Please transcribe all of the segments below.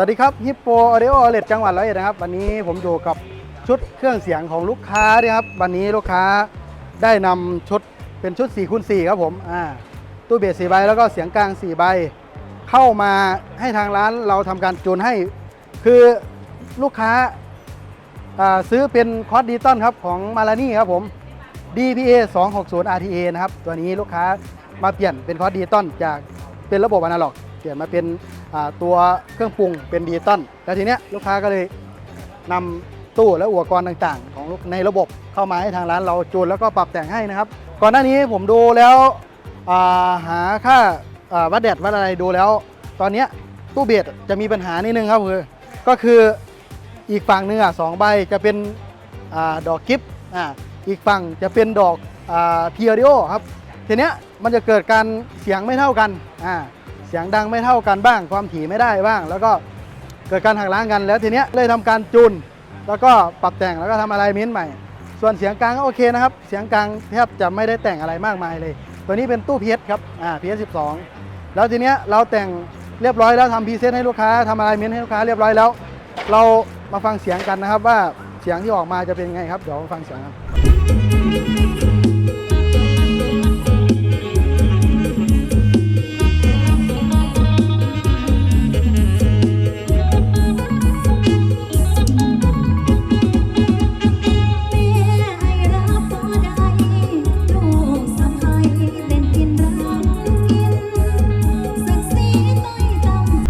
สวัสดีครับฮิปโปออเดโอเลตจังหวัดร้อยเอ็ดนะครับ วันนี้ผมอยู่กับชุดเครื่องเสียงของลูกค้าด้วยครับ วันนี้ลูกค้าได้นำชุดเป็นชุด4คูณ4ครับผมอ่าตู้เบส4ใบแล้วก็เสียงกลาง4ใบ เข้ามาให้ทางร้านเราทำการจูนให้ คือลูกค้าซื้อเป็นคอร์สดิจิตอลครับของมาลานี่ครับผม DPA 260 RTA นะครับ ตัวนี้ลูกค้ามาเปลี่ยนเป็นคอร์สดิจิตอลจากเป็นระบบอนาล็อก เปลี่ยนมาเป็น ตัวเครื่องปรุงเป็นดิจิตอลแล้วทีเนี้ยลูกค้าก็เลยนำตู้และอุปกรณ์ต่างๆ ของในระบบเข้ามาให้ทางร้านเราจูนแล้วก็ปรับแต่งให้นะครับ ก่อนหน้านี้ผมดูแล้วาหาค่าาวัดแดดวัดอะไรดูแล้ว ตอนนี้ตู้เบียดจะมีปัญหานิดนึงครับคือก็คืออีกฝั่งหนึ่งอะสองใบจะเป็นอดอกกิฟอ่าอีกฝั่งจะเป็นดอกเพียริโอครับทีเนี้ยมันจะเกิดการเสียงไม่เท่ากันอ่า เสียงดังไม่เท่ากันบ้าง ความถี่ไม่ได้บ้าง แล้วก็เกิดการหักล้างกันแล้วทีเนี้ยเลยทำการจูน แล้วก็ปรับแต่งแล้วก็ทำอะไรเม้นใหม่ ส่วนเสียงกลางก็โอเคนะครับ เสียงกลางแทบจะไม่ได้แต่งอะไรมากมายเลย ตัวนี้เป็นตู้เพีเอสครับอ่าเพีเอสสิบสองแล้วทีเนี้ยเราแต่งเรียบร้อยแล้วทำพรีเซตให้ลูกค้าทำอะไรเม้นให้ลูกค้าเรียบร้อยแล้ว เรามาฟังเสียงกันนะครับว่าเสียงที่ออกมาจะเป็นไงครับ เดี๋ยวมาฟังเสียงกัน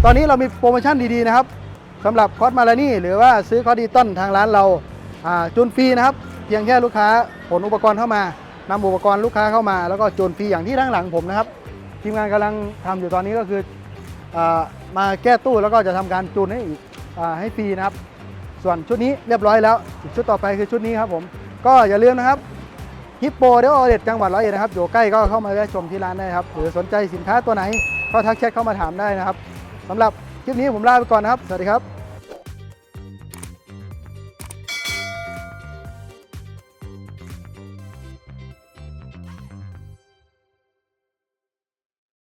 ตอนนี้เรามีโปรโมชั่นดีๆนะครับสำหรับคอสมาลานี่หรือว่าซื้อคอสดิจิตอลทางร้านเราจูนฟรีนะครับ เพียงแค่ลูกค้าขนอุปกรณ์เข้ามานำอุปกรณ์ลูกค้าเข้ามา แล้วก็จูนฟรีอย่างที่ด้านหลังผมนะครับ ทีมงานกำลังทำอยู่ตอนนี้ก็คืออมาแก้ตู้แล้วก็จะทำการจูนให้อีกให้ฟรีนะครับ ส่วนชุดนี้เรียบร้อยแล้วชุดต่อไปคือชุดนี้ครับผมก็อย่าลืมนะครับฮิปโปเดโอเดตจังหวัดร้อยเอ็ดนะครับอยู่ใกล้ก็เข้ามาแวะชมที่ร้านได้ครับหรือสนใจสินค้าตัวไหนก็ทักแชทเข้ามาถามได้นะครับ สำหรับคลิปนี้ผมลาไปก่อนนะครับ สวัสดีครับ